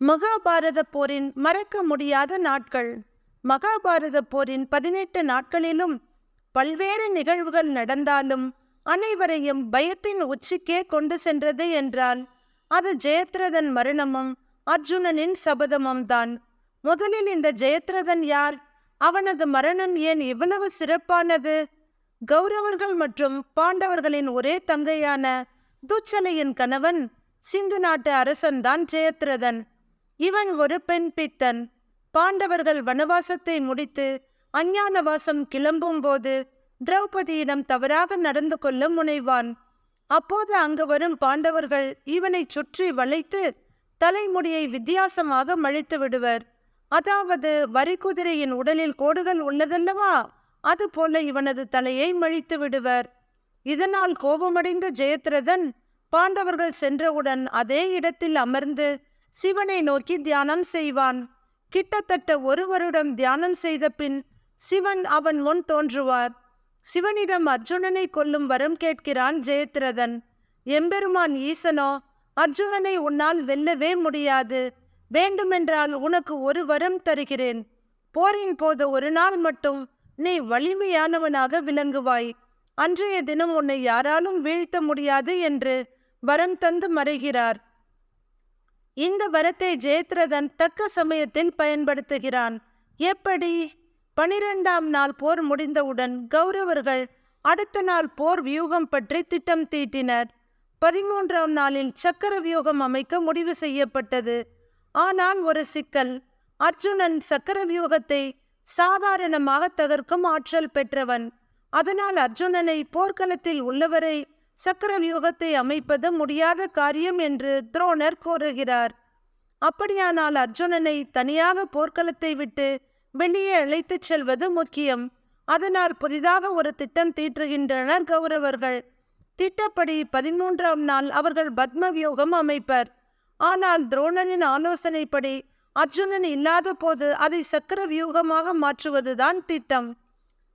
மகாபாரத போரின் மறக்க முடியாத நாட்கள். மகாபாரத போரின் பதினெட்டு நாட்களிலும் பல்வேறு நிகழ்வுகள் நடந்தாலும் அனைவரையும் பயத்தின் உச்சிக்கே கொண்டு சென்றது என்றால் அது ஜெயத்ரதன் மரணமும் அர்ஜுனனின் சபதமும் தான். முதலில் இந்த ஜெயத்ரதன் யார்? அவனது மரணம் ஏன் இவ்வளவு சிறப்பானது? கௌரவர்கள் மற்றும் பாண்டவர்களின் ஒரே தங்கையான துச்சலையின் கணவன் சிந்து நாட்டு அரசன்தான் ஜெயத்ரதன். இவன் ஒரு பெண் பித்தன். பாண்டவர்கள் வனவாசத்தை முடித்து அஞ்ஞானவாசம் கிளம்பும் போது திரௌபதியிடம் தவறாக நடந்து கொள்ள முனைவான். அப்போது அங்கு வரும் பாண்டவர்கள் இவனை சுற்றி வளைத்து தலைமுடியை வித்தியாசமாக மழித்து விடுவர். அதாவது வரிக்குதிரையின் உடலில் கோடுகள் உள்ளதல்லவா? அதுபோல இவனது தலையை மழித்து விடுவர். இதனால் கோபமடைந்த ஜெயத்ரதன் பாண்டவர்கள் சென்றவுடன் அதே இடத்தில் அமர்ந்து சிவனை நோக்கி தியானம் செய்வான். கிட்டத்தட்ட ஒரு வருடம் தியானம் செய்த பின் சிவன் அவன் முன் தோன்றுவார். சிவனிடம் அர்ஜுனனை கொல்லும் வரம் கேட்கிறான் ஜெயத்ரதன். எம்பெருமான் ஈசனோ அர்ஜுனனை உன்னால் வெல்லவே முடியாது. வேண்டுமென்றால் உனக்கு ஒரு வரம் தருகிறேன். போரின் போது ஒரு நாள் மட்டும் நீ வலிமையானவனாக விளங்குவாய். அன்றைய தினம் உன்னை யாராலும் வீழ்த்த முடியாது என்று வரம் தந்து மறைகிறார். இந்த வரத்தை ஜெயத்ரதன் தக்க சமயத்தில் பயன்படுத்துகிறான். எப்படி? பனிரெண்டாம் நாள் போர் முடிந்தவுடன் கௌரவர்கள் அடுத்த நாள் போர் வியூகம் பற்றி திட்டம் தீட்டினர். பதிமூன்றாம் நாளில் சக்கர வியூகம் அமைக்க முடிவு செய்யப்பட்டது. ஆனால் ஒரு சிக்கல். அர்ஜுனன் சக்கர வியூகத்தை சாதாரணமாக தகர்க்கும் ஆற்றல் பெற்றவன். அதனால் அர்ஜுனனை போர்க்களத்தில் உள்ளவரை சக்கர வியூகத்தை அமைப்பது முடியாத காரியம் என்று துரோணர் கூறுகிறார். அப்படியானால் அர்ஜுனனை தனியாக போர்க்களத்தை விட்டு வெளியே அழைத்துச் செல்வது முக்கியம். அதனால் புதிதாக ஒரு திட்டம் தீட்டுகின்றனர் கௌரவர்கள். திட்டப்படி பதிமூன்றாம் நாள் அவர்கள் பத்ம வியூகம் அமைப்பர். ஆனால் துரோணனின் ஆலோசனைப்படி அர்ஜுனன் இல்லாத போது அதை சக்கர வியூகமாக மாற்றுவதுதான் திட்டம்.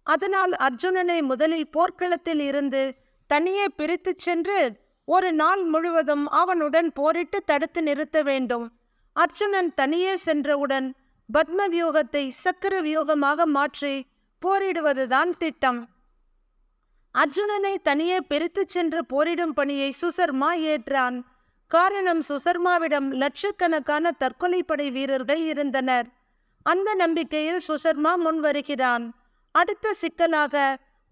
அதனால் அர்ஜுனனை முதலில் போர்க்களத்தில் இருந்து தனியே பிரித்துச் சென்று ஒரு நாள் முழுவதும் அவனுடன் போரிட்டு தடுத்து நிறுத்த வேண்டும். அர்ஜுனன் தனியே சென்றவுடன் பத்ம வியூகத்தை சக்கர வியூகமாக மாற்றி போரிடுவதுதான் திட்டம். அர்ஜுனனை தனியே பிரித்துச் சென்று போரிடும் பணியை சுசர்மா ஏற்றான். காரணம் சுசர்மாவிடம் லட்சக்கணக்கான தற்கொலைப்படை வீரர்கள் இருந்தனர். அந்த நம்பிக்கையில் சுசர்மா முன் வருகிறான் அடுத்த சிக்கலாக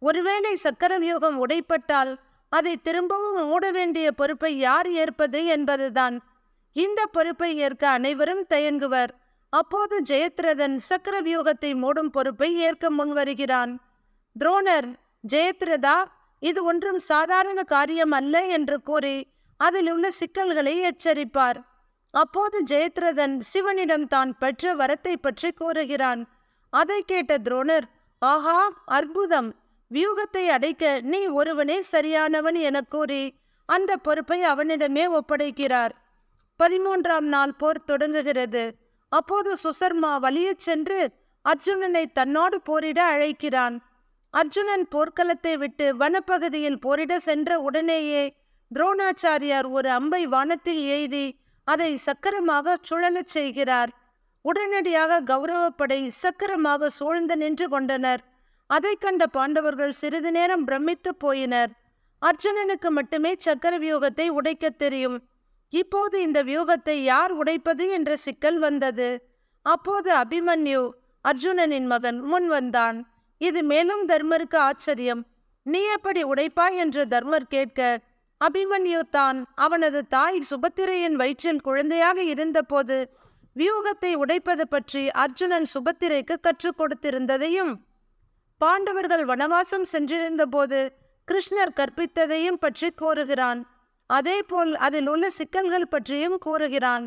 ஒருவேளை சக்கர வியூகம் உடைப்பட்டால் அதை திரும்பவும் மூட வேண்டிய பொறுப்பை யார் ஏற்பது என்பதுதான். இந்த பொறுப்பை ஏற்க அனைவரும் தயங்குவர். அப்போது ஜெயத்ரதன் சக்கர வியூகத்தை மூடும் பொறுப்பை ஏற்க முன்வருகிறான். துரோணர் ஜெயத்ரதா இது ஒன்றும் சாதாரண காரியம் அல்ல என்று கூறி அதில் உள்ள சிக்கல்களை எச்சரிப்பார். அப்போது ஜெயத்ரதன் சிவனிடம் தான் பெற்ற வரத்தை பற்றி கூறுகிறான். அதை கேட்ட துரோணர் ஆஹா அற்புதம்! வியூகத்தை அடைக்க நீ ஒருவனே சரியானவன் என கூறி அந்த பொறுப்பை அவனிடமே ஒப்படைக்கிறார். பதிமூன்றாம் நாள் போர் தொடங்குகிறது. அப்போது சுசர்மா வலியச் சென்று அர்ஜுனனை தன்னோடு போரிட அழைக்கிறான். அர்ஜுனன் போர்க்களத்தை விட்டு வனப்பகுதியில் போரிட சென்ற உடனேயே துரோணாச்சாரியார் ஒரு அம்பை வானத்தில் எய்தி அதை சக்கரமாக சுழலச் செய்கிறார். உடனடியாக கௌரவப்படை சக்கரமாக சூழ்ந்து நின்று கொண்டனர். அதை கண்ட பாண்டவர்கள் சிறிது நேரம் பிரமித்து போயினர். அர்ஜுனனுக்கு மட்டுமே சக்கர வியூகத்தை உடைக்கத் தெரியும். இப்போது இந்த வியூகத்தை யார் உடைப்பது என்ற சிக்கல் வந்தது. அப்போது அபிமன்யு அர்ஜுனனின் மகன் முன் வந்தான். இது மேலும் தர்மருக்கு ஆச்சரியம். நீ எப்படி உடைப்பாய்? என்று தர்மர் கேட்க அபிமன்யு தான். அவனது தாய் சுபத்திரையின் வயிற்றில் குழந்தையாக இருந்தபோது வியூகத்தை உடைப்பது பற்றி அர்ஜுனன் சுபத்திரைக்கு கற்றுக் கொடுத்திருந்ததையும் பாண்டவர்கள் வனவாசம் சென்றிருந்த போது கிருஷ்ணர் கற்பித்ததையும் பற்றி கூறுகிறான். அதேபோல் அதில் உள்ள சிக்கல்கள் பற்றியும் கூறுகிறான்.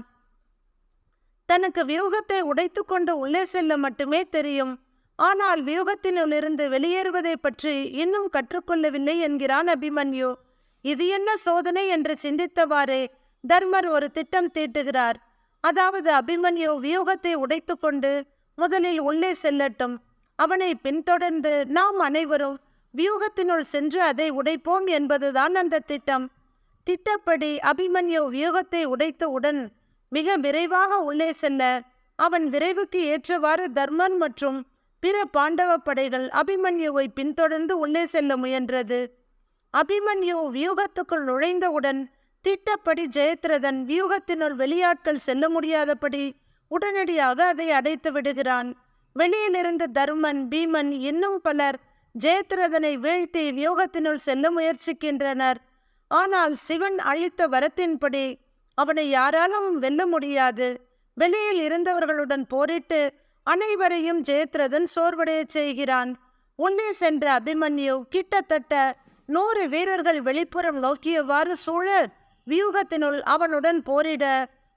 தனக்கு வியூகத்தை உடைத்து கொண்டு உள்ளே செல்ல மட்டுமே தெரியும். ஆனால் வியூகத்தினுள்ளிருந்து வெளியேறுவதை பற்றி இன்னும் கற்றுக்கொள்ளவில்லை என்கிறான் அபிமன்யு. இது என்ன சோதனை என்று சிந்தித்தவாறே தர்மர் ஒரு திட்டம் தீட்டுகிறார். அதாவது அபிமன்யு வியூகத்தை உடைத்து கொண்டு முதலில் உள்ளே செல்லட்டும். அவனை பின்தொடர்ந்து நாம் அனைவரும் வியூகத்தினுள் சென்று அதை உடைப்போம் என்பதுதான் அந்த திட்டம். திட்டப்படி அபிமன்யு வியூகத்தை உடைத்தவுடன் மிக விரைவாக உள்ளே செல்ல அவன் விரைவுக்கு ஏற்றவாறு தர்மன் மற்றும் பிற பாண்டவ படைகள் அபிமன்யுவை பின்தொடர்ந்து உள்ளே செல்ல முயன்றது. அபிமன்யு வியூகத்துக்குள் நுழைந்தவுடன் திட்டப்படி ஜெயத்ரதன் வியூகத்தினுள் வெளியாட்கள் செல்ல முடியாதபடி உடனடியாக அதை அடைத்து விடுகிறான். வெளியிலிருந்த தருமன் பீமன் இன்னும் பலர் ஜெயத்ரதனை வீழ்த்தி வியூகத்தினுள் செல்ல முயற்சிக்கின்றனர். ஆனால் சிவன் அளித்த வரத்தின்படி அவனை யாராலும் வெல்ல முடியாது. வெளியில் இருந்தவர்களுடன் போரிட்டு அனைவரையும் ஜெயத்ரதன் சோர்வடையச் செய்கிறான். உள்ளே சென்ற அபிமன்யு கிட்டத்தட்ட நூறு வீரர்கள் வெளிப்புறம் நோக்கியவாறு சூழ வியூகத்தினுள் அவனுடன் போரிட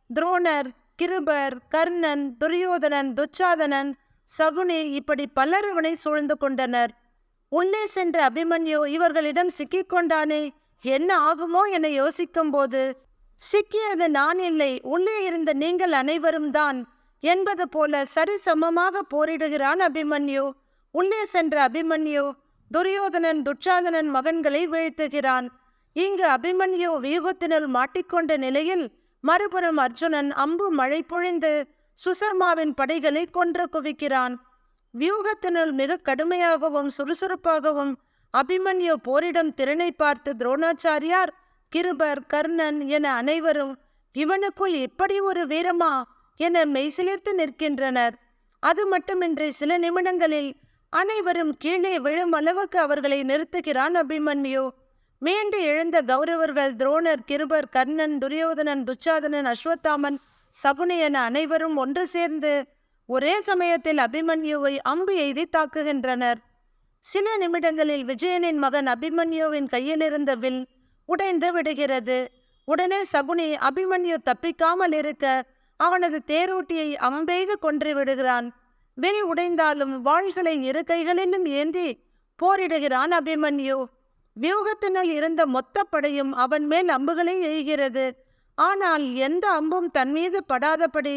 துரோணர் கிருபர் கர்ணன் துரியோதனன் துச்சாதனன் சகுனி இப்படி பலர் அவனை சூழ்ந்து கொண்டனர். உள்ளே சென்ற அபிமன்யு இவர்களிடம் சிக்கிக்கொண்டானே என்ன ஆகுமோ என யோசிக்கும்போது சிக்கியது நான் இல்லை உள்ளே இருந்த நீங்கள் அனைவரும் தான் என்பது போல சரிசமமாக போரிடுகிறான் அபிமன்யு. உள்ளே சென்ற அபிமன்யு துரியோதனன் துச்சாதனன் மகன்களை வீழ்த்துகிறான். இங்கு அபிமன்யு வியூகத்தினுள் மாட்டிக்கொண்ட நிலையில் மறுபுறம் அர்ஜுனன் அம்பு மழை பொழிந்து சுசர்மாவின் படைகளை கொன்று குவிக்கிறான். வியூகத்தினுள் மிக கடுமையாகவும் சுறுசுறுப்பாகவும் அபிமன்யு போரிடும் திறனை பார்த்து துரோணாச்சாரியார் கிருபர் கர்ணன் என அனைவரும் இவனுக்குள் இப்படி ஒரு வீரமா? என மெய்சிலிர்த்து நிற்கின்றனர். அது மட்டுமின்றி சில நிமிடங்களில் அனைவரும் கீழே விழும் அளவுக்கு அவர்களை நிறுத்துகிறான் அபிமன்யு. மீண்டு எழுந்த கௌரவர்கள் துரோணர் கிருபர் கர்ணன் துரியோதனன் துச்சாதனன் அஸ்வத்தாமன் சகுனி என அனைவரும் ஒன்று சேர்ந்து ஒரே சமயத்தில் அபிமன்யுவை அம்பு எய்தி தாக்குகின்றனர். சில நிமிடங்களில் விஜயனின் மகன் அபிமன்யுவின் கையிலிருந்த வில் உடைந்து விடுகிறது. உடனே சகுனி அபிமன்யு தப்பிக்காமல் இருக்க அவனது தேரோட்டியை அம்பெய்து கொன்று விடுகிறான். வில் உடைந்தாலும் வாள்களை இரு கைகளிலும் ஏந்தி போரிடுகிறான் அபிமன்யு. வியூகத்தினுள் இருந்த மொத்த படையும் அவன் மேல் அம்புகளை எய்கிறது. ஆனால் எந்த அம்பும் தன் மீது படாதபடி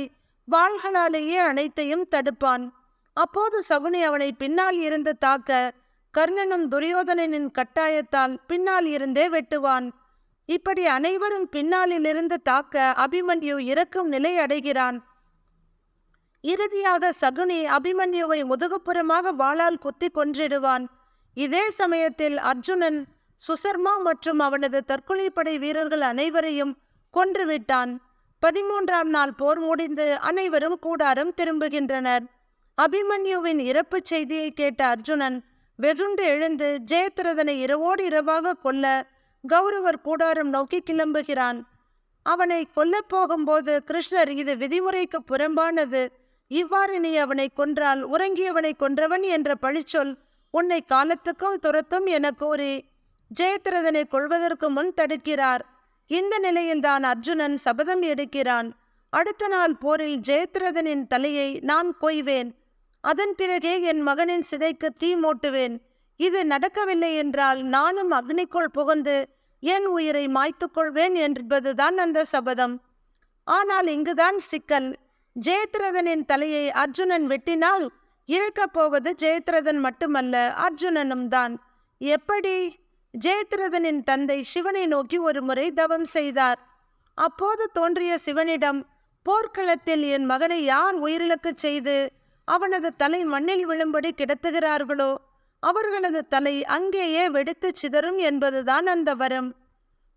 வாள்களாலேயே அனைத்தையும் தடுப்பான். அப்போது சகுனி அவனை பின்னால் இருந்து தாக்க கர்ணனும் துரியோதனனின் கட்டாயத்தால் பின்னால் இருந்தே வெட்டுவான். இப்படி அனைவரும் பின்னாலிலிருந்து தாக்க அபிமன்யு இறக்கும் நிலை அடைகிறான். இறுதியாக சகுனி அபிமன்யுவை முதுகுப்புறமாக வாளால் குத்தி கொன்றிடுவான். இதே சமயத்தில் அர்ஜுனன் சுசர்மா மற்றும் அவனது தற்கொலைப்படை வீரர்கள் அனைவரையும் கொன்றுவிட்டான். பதிமூன்றாம் நாள் போர் முடிந்து அனைவரும் கூடாரம் திரும்புகின்றனர். அபிமன்யுவின் இறப்புச் செய்தியை கேட்ட அர்ஜுனன் வெகுண்டு எழுந்து ஜெயத்ரதனை இரவோடு இரவாக கொல்ல கௌரவர் கூடாரம் நோக்கி கிளம்புகிறான். அவனை கொல்லப் போகும்போது கிருஷ்ணர் இது விதிமுறைக்கு புறம்பானது. இவ்வாறு நீ அவனை கொன்றால் உறங்கியவனை கொன்றவன் என்ற பழிச்சொல் உன்னை காலத்துக்கும் துரத்தும் என கூறி ஜெயத்ரதனை கொள்வதற்கு முன் தடுக்கிறார். இந்த நிலையில்தான் அர்ஜுனன் சபதம் எடுக்கிறான். அடுத்த நாள் போரில் ஜெயத்ரதனின் தலையை நான் கொய்வேன். அதன் பிறகே என் மகனின் சிதைக்கு தீ மூட்டுவேன். இது நடக்கவில்லை என்றால் நானும் அக்னிக்குள் புகுந்து என் உயிரை மாய்த்துக் கொள்வேன் என்பதுதான் அந்த சபதம். ஆனால் இங்குதான் சிக்கல். ஜெயத்ரதனின் தலையை அர்ஜுனன் வெட்டினால் இழக்கப் போவது ஜெயத்ரதன் மட்டுமல்ல அர்ஜுனனும் தான். எப்படி? ஜெயத்ரதனின் தந்தை சிவனை நோக்கி ஒரு முறை தவம் செய்தார். அப்போது தோன்றிய சிவனிடம் போர்க்களத்தில் என் மகனை யார் உயிரிழக்கச் செய்து அவனது தலை மண்ணில் விழும்படி கிடத்துகிறார்களோ அவர்களது தலை அங்கேயே வெடித்து சிதறும் என்பதுதான் அந்த வரம்.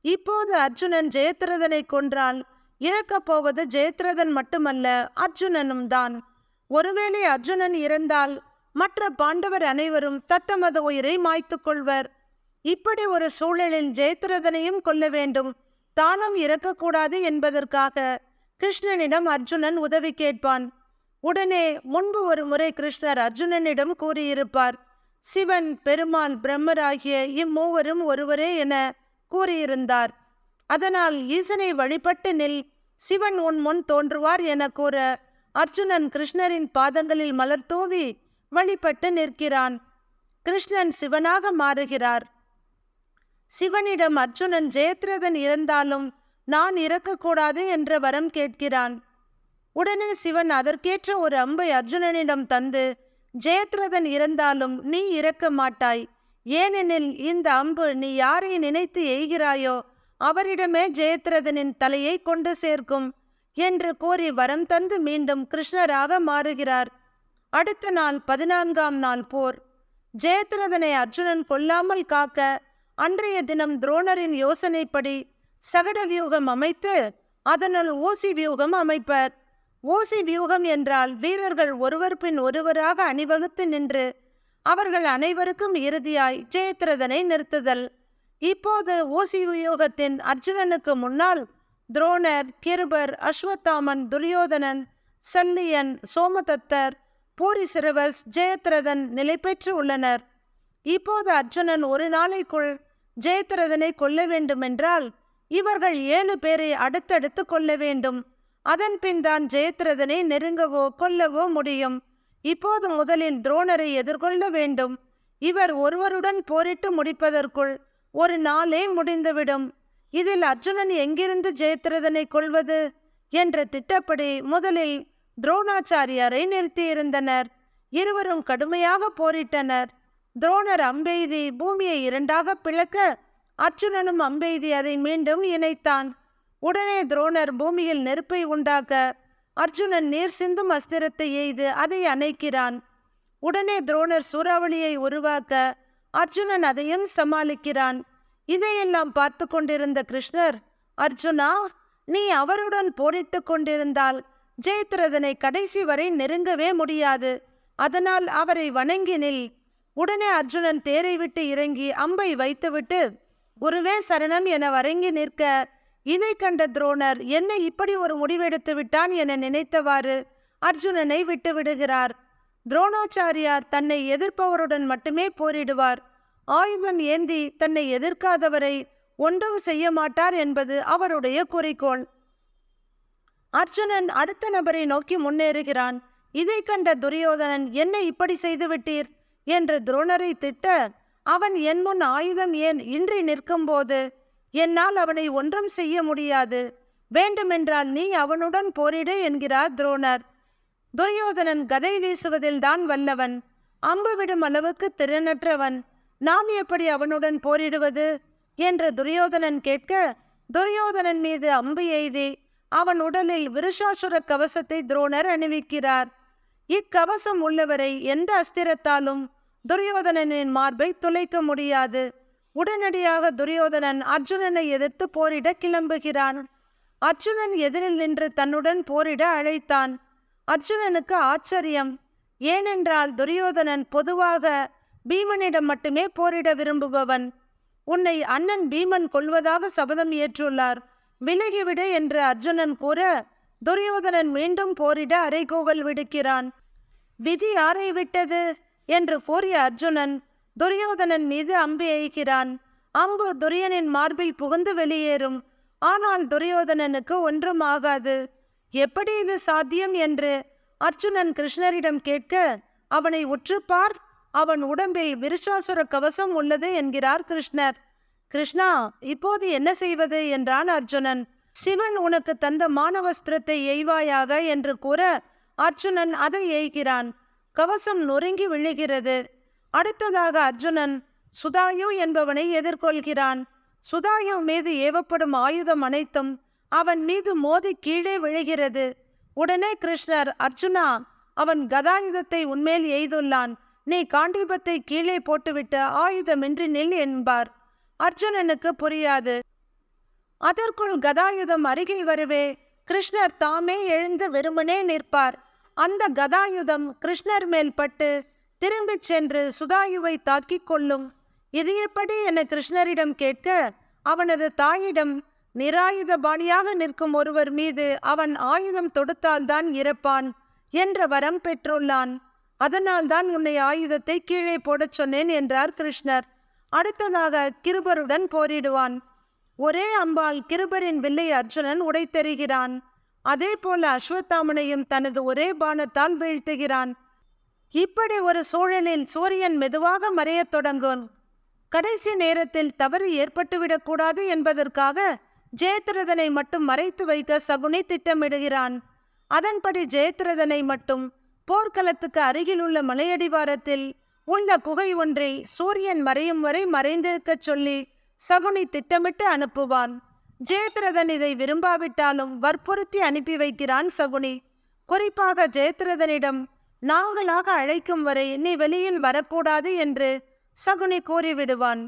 இப்போது அர்ஜுனன் ஜெயத்ரதனை கொன்றால் இழக்கப் போவது ஜெயத்ரதன் மட்டுமல்ல அர்ஜுனனும் தான். ஒருவேளை அர்ஜுனன் இறந்தால் மற்ற பாண்டவர் அனைவரும் தத்தமது உயிரை மாய்த்துக் கொள்வர். இப்படி ஒரு சூழலில் ஜெயத்ரதனையும் கொல்ல வேண்டும். தானும் இறக்கக்கூடாது என்பதற்காக கிருஷ்ணனிடம் அர்ஜுனன் உதவி கேட்பான். உடனே முன்பு ஒரு முறை கிருஷ்ணர் அர்ஜுனனிடம் கூறியிருப்பார். சிவன் பெருமான் பிரம்மர் ஆகிய இம்மூவரும் ஒருவரே என கூறியிருந்தார். அதனால் ஈசனை வழிபட்டு நில். சிவன் உன் முன் தோன்றுவார் என கூற அர்ஜுனன் கிருஷ்ணரின் பாதங்களில் மலர் தூவி வழிபட்டு நிற்கிறான். கிருஷ்ணன் சிவனாக மாறுகிறார். சிவனிடம் அர்ஜுனன் ஜெயத்ரதன் இறந்தாலும் நான் இறக்கக்கூடாது என்ற வரம் கேட்கிறான். உடனே சிவன் அதற்கேற்ற ஒரு அம்பை அர்ஜுனனிடம் தந்து ஜெயத்ரதன் இறந்தாலும் நீ இறக்க மாட்டாய். ஏனெனில் இந்த அம்பு நீ யாரை நினைத்து எய்கிறாயோ அவரிடமே ஜெயத்ரதனின் தலையை கொண்டு சேர்க்கும் என்று கூறி வரம் தந்து மீண்டும் கிருஷ்ணராக மாறுகிறார். அடுத்த நாள் பதினான்காம் நாள் போர். ஜெயத்ரதனை அர்ஜுனன் கொல்லாமல் காக்க அன்றைய தினம் துரோணரின் யோசனைப்படி சகட வியூகம் அமைத்து அதனுள் ஓசி வியூகம் அமைப்பர். ஓசி வியூகம் என்றால் வீரர்கள் ஒருவர் பின் ஒருவராக அணிவகுத்து நின்று அவர்கள் அனைவருக்கும் இறுதியாய் ஜெயத்ரதனை நிறுத்துதல். இப்போது ஓசி வியூகத்தின் அர்ஜுனனுக்கு முன்னால் துரோணர் கிருபர் அஸ்வத்தாமன் துரியோதனன் சல்லியன் சோமதத்தர் பூரிசிறுவஸ் ஜெயத்ரதன் நிலை பெற்று உள்ளனர். இப்போது அர்ஜுனன் ஒரு நாளைக்குள் ஜெயத்ரதனை கொல்ல வேண்டுமென்றால் இவர்கள் ஏழு பேரை அடுத்தடுத்து கொல்ல வேண்டும். அதன் பின் தான் ஜெயத்ரதனை நெருங்கவோ கொல்லவோ முடியும். இப்போது முதலில் துரோணரை எதிர்கொள்ள வேண்டும். இவர் ஒருவருடன் போரிட்டு முடிப்பதற்குள் ஒரு நாளே முடிந்துவிடும். இதில் அர்ஜுனன் எங்கிருந்து ஜெயத்ரதனை கொள்வது என்ற திட்டப்படி முதலில் துரோணாச்சாரியாரை நிறுத்தியிருந்தனர். இருவரும் கடுமையாக போரிட்டனர். துரோணர் அம்பெய்தி பூமியை இரண்டாக பிளக்க அர்ஜுனனும் அம்பெய்தி அதை மீண்டும் இணைத்தான். உடனே துரோணர் பூமியில் நெருப்பை உண்டாக்க அர்ஜுனன் நீர் சிந்தும் அஸ்திரத்தை எய்து அதை அணைக்கிறான். உடனே துரோணர் சூறாவளியை உருவாக்க அர்ஜுனன் அதையும் சமாளிக்கிறான். இதையெல்லாம் பார்த்து கொண்டிருந்த கிருஷ்ணர் அர்ஜுனா நீ அவருடன் போரிட்டு கொண்டிருந்தால் ஜெயத்ரதனை கடைசி வரை நெருங்கவே முடியாது. அதனால் அவரை வணங்கி நில். உடனே அர்ஜுனன் தேரை விட்டு இறங்கி அம்பை வைத்துவிட்டு குருவே சரணம் என வரங்கி நிற்க இதை கண்ட துரோணர் என்ன இப்படி ஒரு முடிவெடுத்து விட்டான் என நினைத்தவாறு அர்ஜுனனை விட்டு விடுகிறார். துரோணாச்சாரியார் தன்னை எதிர்ப்பவருடன் மட்டுமே போரிடுவார். ஆயுதம் ஏந்தி தன்னை எதிர்க்காதவரை ஒன்றும் செய்ய மாட்டார் என்பது அவருடைய குறிக்கோள். அர்ஜுனன் அடுத்த நபரை நோக்கி முன்னேறுகிறான். இதை கண்ட துரியோதனன் என்ன இப்படி செய்துவிட்டீர் என்று துரோணரை திட்ட அவன் என் முன் ஆயுதம் ஏன் இன்றி நிற்கும்போது? என்னால் அவனை ஒன்றும் செய்ய முடியாது. வேண்டுமென்றால் நீ அவனுடன் போரிடு என்கிறார் துரோணர். துரியோதனன் கதை வீசுவதில் தான் வல்லவன். அம்பு விடும் அளவுக்கு திறனற்றவன். நாம் எப்படி அவனுடன் போரிடுவது? என்று துரியோதனன் கேட்க துரியோதனன் மீது அம்பு எய்தி அவன் உடலில் விருஷாசுர கவசத்தை துரோணர் அணிவிக்கிறார். இக்கவசம் உள்ளவரை எந்த அஸ்திரத்தாலும் துரியோதனனின் மார்பை துளைக்க முடியாது. உடனடியாக துரியோதனன் அர்ஜுனனை எதிர்த்து போரிட கிளம்புகிறான். அர்ஜுனன் எதிரில் நின்று தன்னுடன் போரிட அழைத்தான். அர்ஜுனனுக்கு ஆச்சரியம். ஏனென்றால் துரியோதனன் பொதுவாக பீமனிடம் மட்டுமே போரிட விரும்புபவன். உன்னை அண்ணன் பீமன் கொல்வதாக சபதம் ஏற்றுள்ளார். விலகிவிடு என்று அர்ஜுனன் கூற துரியோதனன் மீண்டும் போரிட அரைகோவல் விடுக்கிறான். விதி யாரை விட்டது? என்று கூறிய அர்ஜுனன் துரியோதனன் மீது அம்பு எய்கிறான். அம்பு துரியனின் மார்பில் புகுந்து வெளியேறும். ஆனால் துரியோதனனுக்கு ஒன்றும் ஆகாது எப்படி இது சாத்தியம்? என்று அர்ஜுனன் கிருஷ்ணரிடம் கேட்க அவனை உற்றுப்பார். அவன் உடம்பில் விருஷாசுர கவசம் உள்ளது என்கிறார் கிருஷ்ணர். கிருஷ்ணா இப்போது என்ன செய்வது? என்றான் அர்ஜுனன். சிவன் உனக்கு தந்த மானவஸ்திரத்தை எய்வாயாக? என்று கூற அர்ஜுனன் அதை எய்கிறான். கவசம் நொறுங்கி விழுகிறது. அடுத்ததாக அர்ஜுனன் சுதாயு என்பவனை எதிர்கொள்கிறான். சுதாயு மீது ஏவப்படும் ஆயுதம் அனைத்தும் அவன் மீது மோதி கீழே விழுகிறது. உடனே கிருஷ்ணர் அர்ஜுனா அவன் கதாயுதத்தை உன்மேல் எய்துள்ளான். நீ காண்டீபத்தை கீழே போட்டுவிட்டு ஆயுதமின்றி நில் என்பார். அர்ஜுனனுக்கு புரியாது. அதற்குள் கதாயுதம் அருகில் வரவே. கிருஷ்ணர் தாமே எழுந்து வெறுமனே நிற்பார். அந்த கதாயுதம் கிருஷ்ணர் மேல் பட்டு திரும்பிச் சென்று சுதாயுவை தாக்கிக் கொள்ளும். இது எப்படி? என கிருஷ்ணரிடம் கேட்க அவனது தாயிடம் நிராயுத பாணியாக நிற்கும் ஒருவர் மீது அவன் ஆயுதம் தொடுத்தால்தான் இறப்பான் என்ற வரம் பெற்றுள்ளான். அதனால்தான் உன்னை ஆயுதத்தை கீழே போடச் சொன்னேன் என்றார் கிருஷ்ணர். அடுத்ததாக கிருபருடன் போரிடுவான். ஒரே அம்பால் கிருபரின் வில்லை அர்ஜுனன் உடைத்தெறிகிறான். அதே போல அஸ்வத்தாமனையும் தனது ஒரே பானத்தால் வீழ்த்துகிறான். இப்படி ஒரு சூழலில் சூரியன் மெதுவாக மறையத் தொடங்கும். கடைசி நேரத்தில் தவறு ஏற்பட்டுவிடக்கூடாது என்பதற்காக ஜெயத்ரதனை மட்டும் மறைத்து வைக்க சகுனி திட்டமிடுகிறான். அதன்படி ஜெயத்ரதனை மட்டும் போர்க்களத்துக்கு அருகில் உள்ள மலையடிவாரத்தில் உள்ள குகை ஒன்றில் சூரியன் மறையும் வரை மறைந்திருக்கச் சொல்லி சகுனி திட்டமிட்டு அனுப்புவான். ஜெயத்ரதன் இதை விரும்பாவிட்டாலும் வற்புறுத்தி அனுப்பி வைக்கிறான் சகுனி. குறிப்பாக ஜெயத்ரதனிடம் நாங்களாக அழைக்கும் வரை நீ வெளியில் வரக்கூடாது என்று சகுனி கூறிவிடுவான்.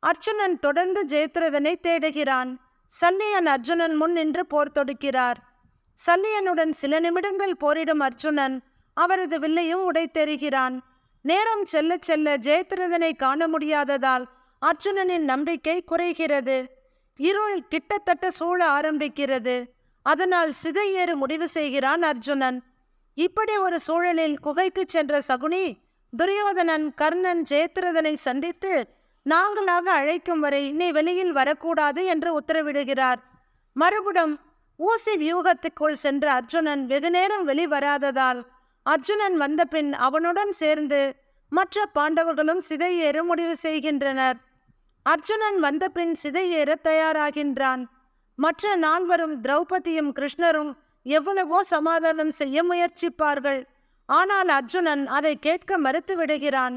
அர்ஜுனன் தொடர்ந்து ஜெயத்ரதனை தேடுகிறான். சல்லியன் அர்ஜுனன் முன் நின்று போர் தொடுக்கிறார். சல்லியனுடன் சில நிமிடங்கள் போரிடும் அர்ஜுனன் அவரது வில்லையும் உடைத்தெறிகிறான். நேரம் செல்ல செல்ல ஜெயத்ரதனை காண முடியாததால் அர்ஜுனனின் நம்பிக்கை குறைகிறது. இருள் கிட்டத்தட்ட சூழ ஆரம்பிக்கிறது. அதனால் சிதையேறு முடிவு செய்கிறான் அர்ஜுனன். இப்படி ஒரு சூழலில் குகைக்கு சென்ற சகுனி துரியோதனன் கர்ணன் ஜெயத்ரதனை சந்தித்து நாங்களாக அழைக்கும் வரை நீ வெளியில் வரக்கூடாது என்று உத்தரவிடுகிறார். மறுபுறம் ஊசி வியூகத்துக்குள் சென்ற அர்ஜுனன் வெகுநேரம் வெளிவராததால் அர்ஜுனன் வந்தபின் அவனுடன் சேர்ந்து மற்ற பாண்டவர்களும் சிதையேற முடிவு செய்கின்றனர். அர்ஜுனன் வந்தபின் சிதையேற தயாராகின்றான். மற்ற நால்வரும் திரௌபதியும் கிருஷ்ணரும் எவ்வளவோ சமாதானம் செய்ய முயற்சிப்பார்கள். ஆனால் அர்ஜுனன் அதை கேட்க மறுத்து விடுகிறான்.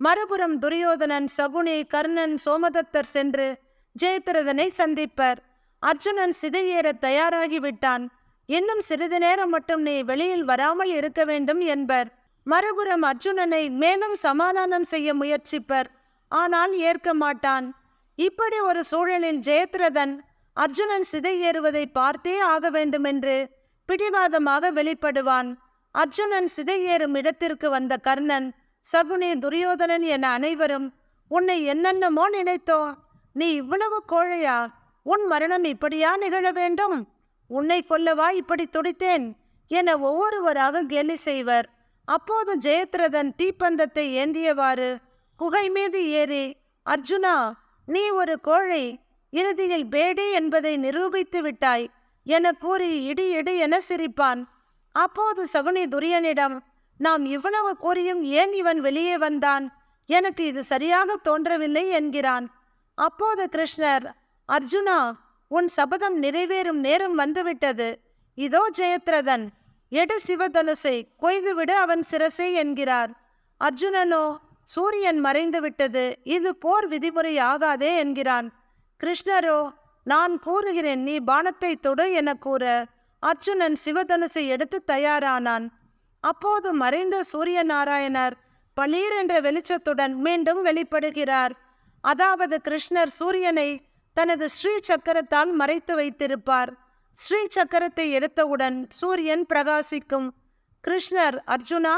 மறுபுறம் துரியோதனன் சகுனி கர்ணன் சோமதத்தர் சென்று ஜெயத்ரதனை சந்திப்பர். அர்ஜுனன் சிதையேற தயாராகிவிட்டான். இன்னும் சிறிது நேரம் மட்டும் நீ வெளியில் வராமல் இருக்க வேண்டும் என்பர். மறுபுறம் அர்ஜுனனை மேலும் சமாதானம் செய்ய முயற்சிப்பர். ஆனால் ஏற்க மாட்டான். இப்படி ஒரு சூழலில் ஜெயத்ரதன் அர்ஜுனன் சிதையேறுவதை பார்த்தே ஆக வேண்டுமென்று பிடிவாதமாக வெளிப்படுவான். அர்ஜுனன் சிதையேறும் இடத்திற்கு வந்த கர்ணன் சகுனி துரியோதனன் என அனைவரும் உன்னை என்னென்னமோ நினைத்தோ நீ இவ்வளவு கோழையா? உன் மரணம் இப்படியா நிகழ வேண்டும்? உன்னை கொல்லவா இப்படி துடித்தேன்? என ஒவ்வொருவராக கேலி செய்வர். அப்போது ஜெயத்ரதன் தீப்பந்தத்தை ஏந்தியவாறு குகை மீது ஏறி அர்ஜுனா நீ ஒரு கோழை இறுதியில் பேடி என்பதை நிரூபித்து விட்டாய் என கூறி இடி இடி என சிரிப்பான். அப்போது சகுனி துரியனிடம் நாம் இவ்வளவு கூறியும் ஏன் இவன் வெளியே வந்தான்? எனக்கு இது சரியாக தோன்றவில்லை என்கிறான். அப்போது கிருஷ்ணர் அர்ஜுனா உன் சபதம் நிறைவேறும் நேரம் வந்துவிட்டது. இதோ ஜெயத்ரதன் எடு சிவதனுசை கொய்துவிடு அவன் சிரசை என்கிறார். அர்ஜுனனோ சூரியன் மறைந்து விட்டது. இது போர் விதிமுறை ஆகாதே என்கிறான். கிருஷ்ணரோ நான் கூறுகிறேன் நீ பானத்தை தொடு என கூற அர்ஜுனன் சிவதனுசை எடுத்து தயாரானான். அப்போது மறைந்த சூரிய நாராயணர் பளீர் என்ற வெளிச்சத்துடன் மீண்டும் வெளிப்படுகிறார். அதாவது கிருஷ்ணர் சூரியனை தனது ஸ்ரீ சக்கரத்தால் மறைத்து வைத்திருப்பார். ஸ்ரீ சக்கரத்தை எடுத்தவுடன் சூரியன் பிரகாசிக்கும். கிருஷ்ணர் அர்ஜுனா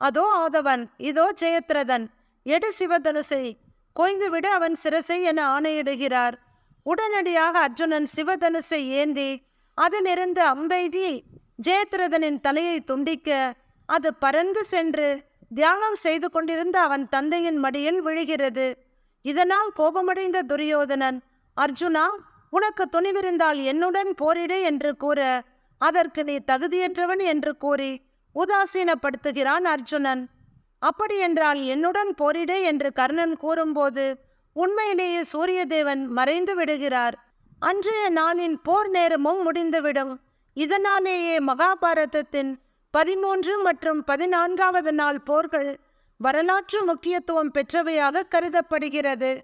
அதோ ஆதவன் இதோ ஜெயத்ரதன் எடு சிவதனுசை. கொய்ந்துவிட அவன் சிரசை என ஆணையிடுகிறார். உடனடியாக அர்ஜுனன் சிவதனுசை ஏந்தி அதிலிருந்து அம்பெய்தி ஜெயத்ரதனின் தலையை துண்டிக்க அது பறந்து சென்று தியானம் செய்து கொண்டிருந்த அவன் தந்தையின் மடியில் விழுகிறது. இதனால் கோபமடைந்த துரியோதனன் அர்ஜுனா உனக்கு துணிவிருந்தால் என்னுடன் போரிடு என்று கூற அதற்கு நீ தகுதியற்றவன் என்று கூறி உதாசீனப்படுத்துகிறான் அர்ஜுனன். அப்படியென்றால் என்னுடன் போரிடு என்று கர்ணன் கூறும்போது உண்மையிலேயே சூரியதேவன் மறைந்து விடுகிறார். அன்றைய நாளின் போர் நேரமும் முடிந்துவிடும். இதனாலேயே மகாபாரதத்தின் பதிமூன்று மற்றும் பதினான்காவது நாள் போர்கள் வரலாற்று முக்கியத்துவம் பெற்றவையாக கருதப்படுகிறது.